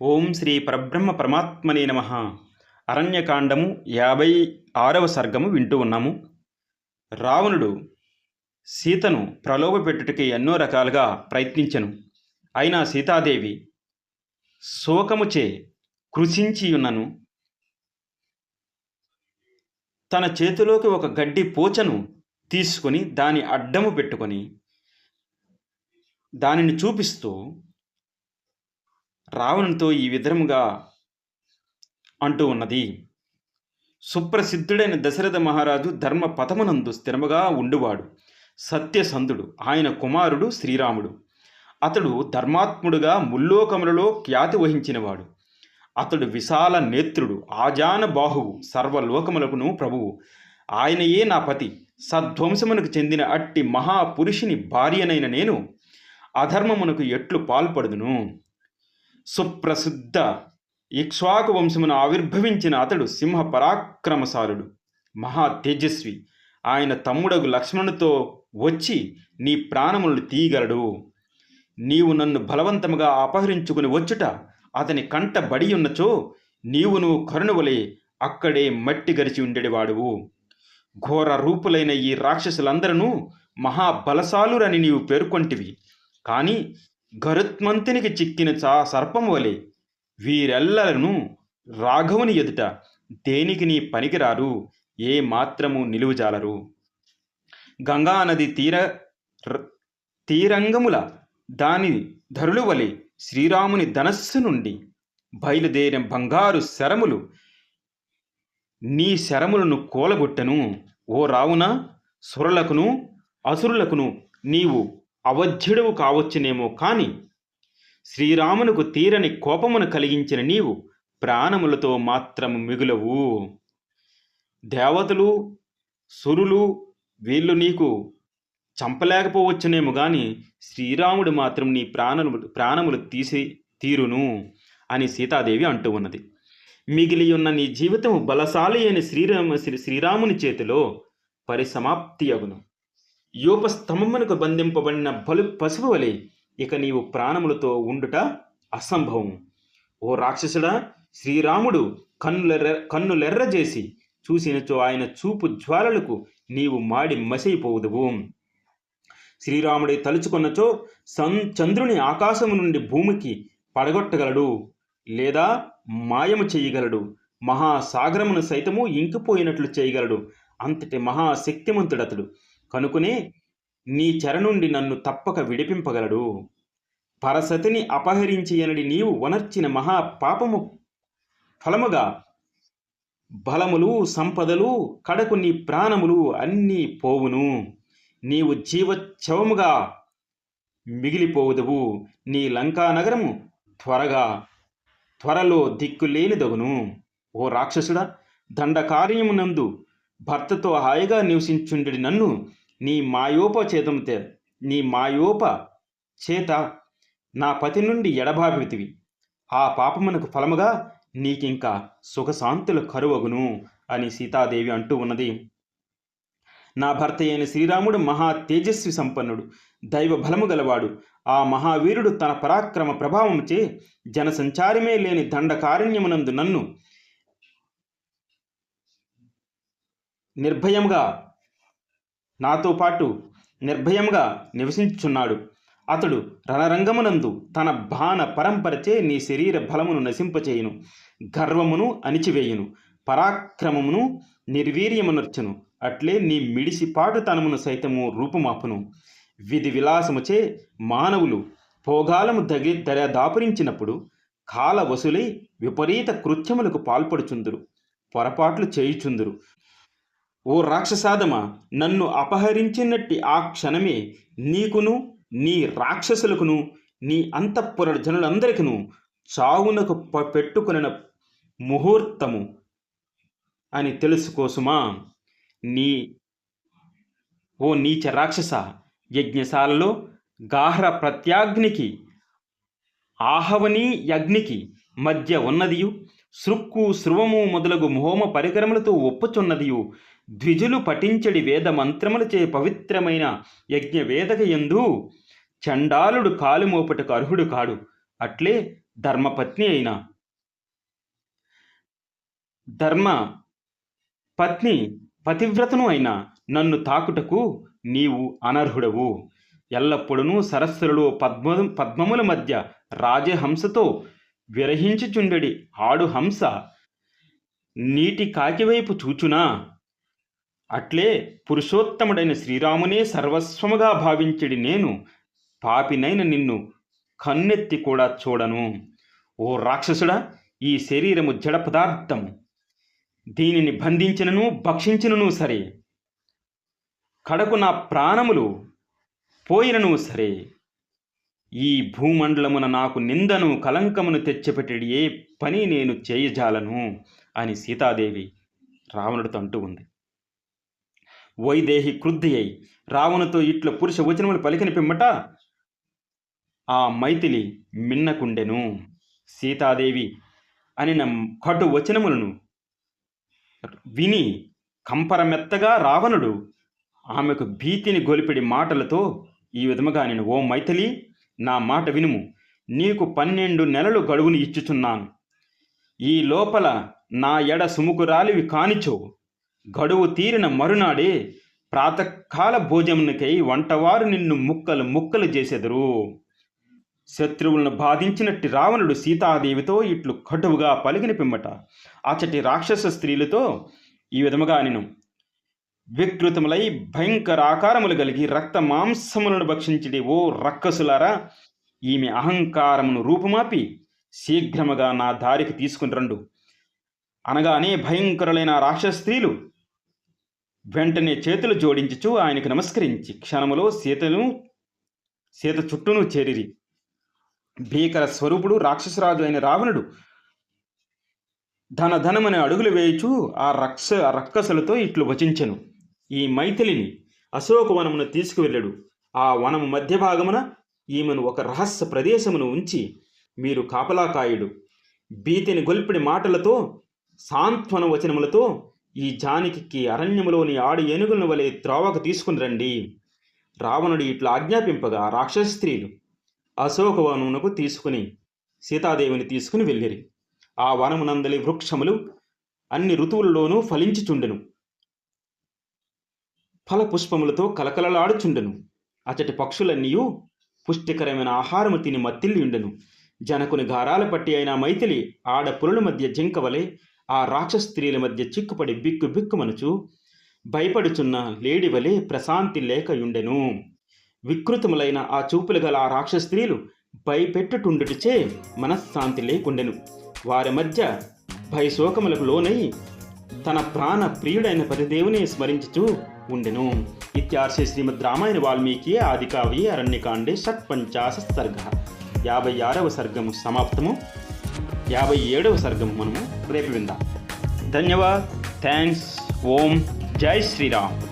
ఓం శ్రీ పరబ్రహ్మ పరమాత్మనే నమ. అరణ్యకాండము యాభై ఆరవ సర్గము వింటూ ఉన్నాము. రావణుడు సీతను ప్రలోభపెట్టుటకి ఎన్నో రకాలుగా ప్రయత్నించెను. అయినా సీతాదేవి శోకముచే కృషించియున్నను తన చేతిలోకి ఒక గడ్డి పోచను తీసుకొని దాని అడ్డము పెట్టుకొని దానిని చూపిస్తూ రావణునితో ఈ విధముగా అంటూ ఉన్నది. సుప్రసిద్ధుడైన దశరథ మహారాజు ధర్మ పథమునందు స్థిరముగా ఉండువాడు. సత్యసంధుడు ఆయన కుమారుడు శ్రీరాముడు. అతడు ధర్మాత్ముడుగా ముల్లోకములలో ఖ్యాతి వహించినవాడు. అతడు విశాల నేత్రుడు ఆజాన బాహువు సర్వలోకములకును ప్రభువు. ఆయనయే నా పతి సద్వంశమునకు చెందిన అట్టి మహాపురుషుని భార్యనైన నేను అధర్మమునకు ఎట్లు పాల్పడుదును? సుప్రసిద్ధ ఇక్ష్వాకు వంశమున ఆవిర్భవించిన అతడు సింహ పరాక్రమశాలుడు మహా తేజస్వి. ఆయన తమ్ముడగు లక్ష్మణుతో వచ్చి నీ ప్రాణములను తీయగలడు. నీవు నన్ను బలవంతముగా అపహరించుకుని వచ్చుట అతని కంట బడి ఉన్నచో నీవును కరుణవలే అక్కడే మట్టి గరిచి ఉండేవాడువు. ఘోర రూపులైన ఈ రాక్షసులందరూ మహాబలశాలురని నీవు పేర్కొంటివి. కానీ గరుత్మంతునికి చిక్కిన చా సర్పం వలె వీరెల్లలను రాఘవుని ఎదుట దేనికి నీ పనికిరారు? ఏ మాత్రము నిలువుజాలరు గంగానది తీర ర- తీరంగముల దాని ధరులు వలె శ్రీరాముని ధనస్సు నుండి బయలుదేరిన బంగారు శరములు నీ శరములను కూలగొట్టను. ఓ రావున సురలకును అసురులకును నీవు అవధ్యుడవు కావచ్చునేమో కాని శ్రీరామునకు తీరని కోపమును కలిగించిన నీవు ప్రాణములతో మాత్రము మిగులవు. దేవతలు సురులు వీళ్ళు నీకు చంపలేకపోవచ్చునేమో గాని శ్రీరాముడు మాత్రం నీ ప్రాణము ప్రాణములు తీసి తీరును అని సీతాదేవి అంటూ ఉన్నది. మిగిలి ఉన్న నీ జీవితం బలశాలి అయిన శ్రీరామ శ్రీ శ్రీరాముని చేతిలో పరిసమాప్తి అగును. యోపస్తంభమునకు బంధింపబడిన బలు పశువు వలె ఇక నీవు ప్రాణములతో ఉండుట అసంభవం. ఓ రాక్షసుడా శ్రీరాముడు కన్నులెర్ర కన్నులెర్రజేసి చూసినచో ఆయన చూపు జ్వాలలకు నీవు మాడి మసైపోవుదువు శ్రీరాముడి తలుచుకున్నచో సం చంద్రుని ఆకాశము నుండి భూమికి పడగొట్టగలడు లేదా మాయము చేయగలడు. మహాసాగరమును సైతము ఇంకిపోయినట్లు చేయగలడు. అంతటి మహాశక్తిమంతుడతడు. కనుకునే నీ చెర నుండి నన్ను తప్పక విడిపింపగలడు. పరసతిని అపహరించియనడి నీవు వనర్చిన మహా పాపము ఫలముగా బలములు సంపదలు కడకు నీ ప్రాణములు అన్నీ పోవును. నీవు జీవచ్చవముగా మిగిలిపోవుదువు. నీ లంకా నగరము త్వరగా త్వరలో దిక్కులేనిదగును. ఓ రాక్షసుడా దండకార్యమునందు భర్తతో హాయిగా నివసించుండి నన్ను. నీ మాయోపచేతము తే నీ మాయోప చేత నా పతి నుండి ఎడబాబితివి ఆ పాపమునకు ఫలముగా నీకింకా సుఖశాంతుల కరువగును అని సీతాదేవి అంటూ ఉన్నది. నా భర్త అయిన శ్రీరాముడు మహా తేజస్వి సంపన్నుడు దైవ బలము గలవాడు. ఆ మహావీరుడు తన పరాక్రమ ప్రభావముచే జనసంచారమే లేని దండకారణ్యమునందు నన్ను నిర్భయంగా నాతో పాటు నిర్భయంగా నివసించుచున్నాడు. అతడు రణరంగమునందు తన బాణ పరంపరచే నీ శరీర బలమును నశింపచేయును. గర్వమును అణిచివేయును. పరాక్రమమును నిర్వీర్యమునర్చును. అట్లే నీ మిడిసిపాటుతనమును సైతము రూపుమాపును. విధి విలాసముచే మానవులు భోగాలము దగి దర దాపురించినప్పుడు కాల వసులై విపరీత కృత్యములకు పాల్పడుచుందురు. పొరపాట్లు చేయుచుందురు. ఓ రాక్షసాదమ నన్ను అపహరించినట్టి ఆ క్షణమే నీకును నీ రాక్షసులకును నీ అంతఃపుర జనులందరికను చావునకు పెట్టుకున్న పెట్టుకొనిన ముహూర్తము అని తెలుసుకోసుమా? నీ ఓ నీచ రాక్షస యజ్ఞశాలలో గాహ్ర ప్రత్యాగ్నికి ఆహవనీ యజ్ఞికి మధ్య ఉన్నదియు సృక్కు స్రువము మొదలగు హోమ పరికరములతో ఒప్పుచున్నదియు ద్విజులు పఠించడి వేద మంత్రములచే పవిత్రమైన యజ్ఞ వేదక ఎందు చండాలుడు కాలుమోపటకు అర్హుడు కాడు. అట్లే ధర్మపత్ని అయిన. ధర్మ పత్ని పతివ్రతను అయిన నన్ను తాకుటకు నీవు అనర్హుడవు. ఎల్లప్పుడూ సరస్సులలో పద్మ పద్మముల మధ్య రాజహంసతో విరహించుచుండెడి ఆడు హంస. నీటి కాకివైపు చూచునా? అట్లే పురుషోత్తముడైన శ్రీరామునే సర్వస్వముగా భావించడి నేను. పాపినైన నిన్ను కన్నెత్తి కూడా చూడను. ఓ రాక్షసుడా ఈ శరీరము జడ పదార్థం. దీనిని బంధించినను భక్షించినను సరే. కడకు నా ప్రాణములు పోయినను సరే. ఈ భూమండలమున నాకు నిందను కలంకమును తెచ్చిపెట్టడి ఏ పని నేను చేయజాలను అని సీతాదేవి రావణుడితో అంటూ ఉంది. వైదేహి క్రుద్ధి అయి రావణుతో ఇట్ల పురుష వచనములు పలికిన పిమ్మట ఆ మైథిలి మిన్నకుండెను. సీతాదేవి అనిన కటు వచనములను విని కంపరమెత్తగా రావణుడు ఆమెకు భీతిని గొలిపిడి మాటలతో ఈ విధముగా నేను ఓ మైథిలి నా మాట వినుము. నీకు పన్నెండు నెలలు గడువును ఇచ్చుచున్నాను. ఈ లోపల నా ఎడ సుముకురాలివి కానిచో గడువు తీరిన మరునాడే ప్రాతకాల భోజమునికై వంటవారు నిన్ను ముక్కలు ముక్కలు చేసెదరు. శత్రువులను బాధించినట్టి రావణుడు సీతాదేవితో ఇట్లు కటువుగా పలికిన పిమ్మట అచటి రాక్షస స్త్రీలతో ఈ విధముగా నేను. వికృతములై భయంకర ఆకారములు కలిగి రక్త మాంసములను భక్షించడే ఓ రక్కసులారా ఈమె అహంకారమును రూపుమాపి శీఘ్రముగా నా దారికి తీసుకుని రండు. అనగానే భయంకరులైన రాక్షస స్త్రీలు వెంటనే చేతులు జోడించుచు ఆయనకు నమస్కరించి క్షణములో సీతను సీత చుట్టూను చేరిరి. భీకర స్వరూపుడు రాక్షసరాజు అయిన రావణుడు ధనధనమని అడుగులు వేయుచు ఆ రక్ష రక్కసలతో రక్కసులతో ఇట్లు వచించెను. ఈ మైథిలిని అశోకవనమును తీసుకువెళ్ళడు. ఆ వనము మధ్య భాగమున ఈమెను ఒక రహస్య ప్రదేశమును ఉంచి మీరు కాపలాకాయుడు భీతిని గొల్పిడి మాటలతో సాంత్వన వచనములతో ఈ జానికి అరణ్యములోని ఆడి ఏనుగులను వలె త్రోవకు తీసుకుని రండి. రావణుడు ఇట్లా ఆజ్ఞాపింపగా రాక్షస స్త్రీలు అశోకవనమునకు తీసుకుని సీతాదేవిని తీసుకుని వెళ్ళిరి. ఆ వనమునందలి వృక్షములు అన్ని ఋతువులలోనూ ఫలించుచుండెను. ఫల పుష్పములతో కలకలలాడుచుండెను. అచటి పక్షులన్నీయు పుష్టికరమైన ఆహారము తిని మత్తిల్లి ఉండెను జనకుని గారాల పట్టి అయిన మైథిలి ఆడ పురుల మధ్య జింకవలే ఆ రాక్షస స్త్రీల మధ్య చిక్కుపడి బిక్కు బిక్కుమనుచు భయపడుచున్న లేడి వలె ప్రశాంతి లేకయుండెను. వికృతములైన ఆ చూపులు గల ఆ రాక్షస స్త్రీలు భయపెట్టుటుండుటిచే మనశ్శాంతి లేకుండెను. వారి మధ్య భయశోకములకు లోనై తన ప్రాణ ప్రియుడైన పతిదేవుని స్మరించుచూ ఉండెను. ఇత్యార్షే శ్రీమద్ రామాయణ వాల్మీకి ఆదికావ్యే అరణ్యకాండే షట్పంచాశ సర్గ. యాభై ఆరవ సర్గము సమాప్తము. యాభై ఏడవ సర్గం మనము రేపు విందాం. ధన్యవాద్. థ్యాంక్స్ ఓం. జై శ్రీరామ్.